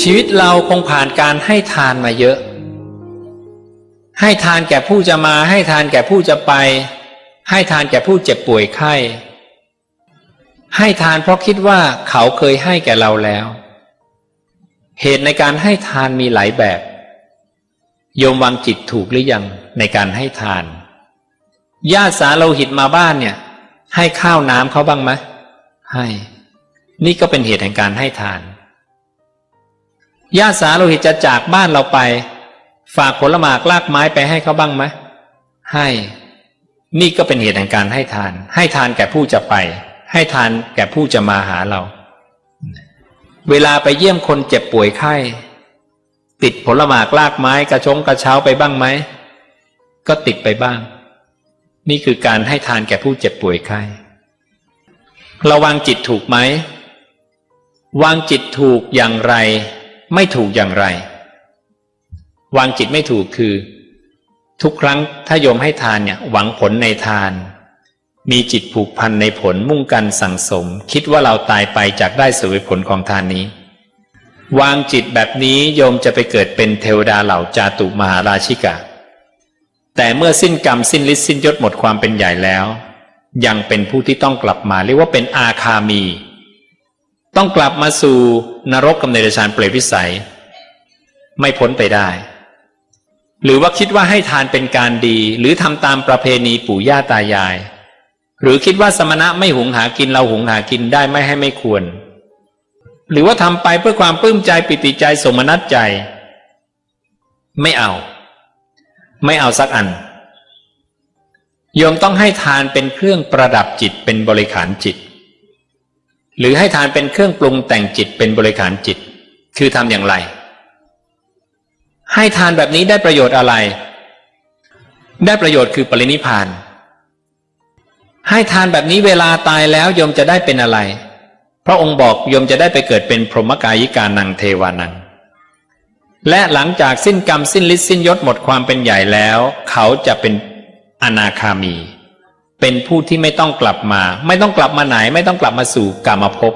ชีวิตเราคงผ่านการให้ทานมาเยอะ ให้ทานแก่ผู้จะมาให้ทานแก่ผู้จะไป ให้ทานแก่ผู้เจ็บป่วยไข้ ให้ทานเพราะคิดว่าเขาเคยให้แก่เราแล้ว เหตุในการให้ทานมีหลายแบบ โยมวางจิตถูกหรือยังในการให้ทาน ญาติสาโลหิตมาบ้านเนี่ย ให้ข้าวน้ำเขาบ้างไหมให้ นี่ก็เป็นเหตุแห่งการให้ทาน ญาติสาโลหิตจะจากบ้านเราไป ฝากผลหมากลากไม้ไปให้เขาบ้างไหมให้นี่ก็เป็นเหตุแห่งการให้ทาน ให้ทานแก่ผู้จะไป ให้ทานแก่ผู้จะมาหาเรา เวลาไปเยี่ยมคนเจ็บป่วยไข้ ติดผลหมากลากไม้กระชงกระเช้าไปบ้างไหม ก็ติดไปบ้าง นี่คือการให้ทานแก่ผู้เจ็บป่วยไข้ราวางจิตถูกไหม วางจิตถูกอย่างไร ไม่ถูกอย่างไร วางจิตไม่ถูกคือ ทุกครั้งถ้าโยมให้ทานเนี่ยหวังผลในทาน มีจิตผูกพันในผลมุ่งกันสั่งสม คิดว่าเราตายไปจากได้สวยผลของทานนี้ วางจิตแบบนี้โยมจะไปเกิดเป็นเทวดาเหล่าจาตุมหาราชิกาแต่เมื่อสิ้นกรรมสิ้นฤทธิ์สิ้นยศหมดความเป็นใหญ่แล้ว ยังเป็นผู้ที่ต้องกลับมาเรียกว่าเป็นอาคามี ต้องกลับมาสู่นรกกำเนิดฌานเปรตวิสัย ไม่พ้นไปได้ หรือว่าคิดว่าให้ทานเป็นการดี หรือทำตามประเพณีปู่ย่าตายาย หรือคิดว่าสมณะไม่หุงหากินเราหุงหากินได้ไม่ให้ไม่ควร หรือว่าทำไปเพื่อความปลื้มใจปิติใจสมนัตใจ ไม่เอา ไม่เอาสักอันโยมต้องให้ทานเป็นเครื่องประดับจิตเป็นบริขารจิต หรือให้ทานเป็นเครื่องปรุงแต่งจิตเป็นบริขารจิต คือทำอย่างไร ให้ทานแบบนี้ได้ประโยชน์อะไร ได้ประโยชน์คือปรินิพาน ให้ทานแบบนี้เวลาตายแล้วโยมจะได้เป็นอะไร พระองค์บอกโยมจะได้ไปเกิดเป็นพรหมกายิกานังเทวานัง และหลังจากสิ้นกรรมสิ้นฤทธิ์สิ้นยศหมดความเป็นใหญ่แล้ว เขาจะเป็นอนาคามี เป็นผู้ที่ไม่ต้องกลับมา ไม่ต้องกลับมาไหน ไม่ต้องกลับมาสู่กรรมภพ